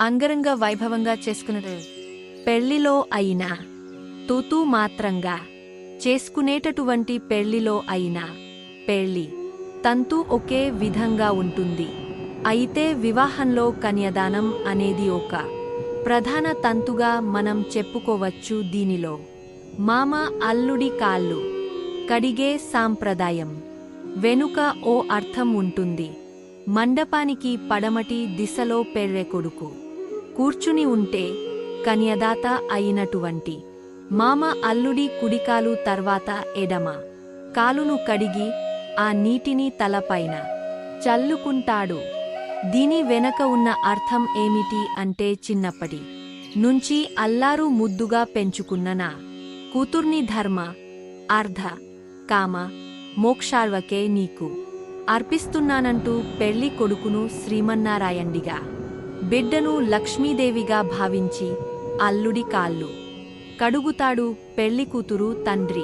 అంగరంగ వైభవంగా చేసుకున్నది. పెళ్ళిలో అయినా తూతూ మాత్రంగా చేసుకునేటటువంటి పెళ్ళిలో అయినా పెళ్ళి తంతు ఒకే విధంగా ఉంటుంది. అయితే వివాహంలో కన్యదానం అనేది ఒక ప్రధాన తంతుగా మనం చెప్పుకోవచ్చు దీనిలో. మామ అల్లుడి కాళ్ళు కడిగే సాంప్రదాయం. వెనుక ఓ అర్థం ఉంటుంది. మండపానికి పడమటి దిశలో పెర్రె కొడుకు. కూర్చుని ఉంటే కన్యదాత అయినటువంటి మామ అల్లుడి కుడికాలు తర్వాత ఎడమ కాలును కడిగి ఆ నీటిని తలపైన చల్లుకుంటాడు. దీని వెనక ఉన్న అర్థం ఏమిటి అంటే చిన్నప్పటి నుంచి అల్లారు ముద్దుగా పెంచుకున్న నా కూతుర్ని ధర్మ అర్ధ కామ మోక్షార్వకే నీకు అర్పిస్తున్నానంటూ పెళ్ళి కొడుకును శ్రీమన్నారాయణుడిగా బిడ్డను లక్ష్మీదేవిగా భావించి అల్లుడి కాళ్ళు. కడుగుతాడు పెళ్ళి కూతురు తండ్రి.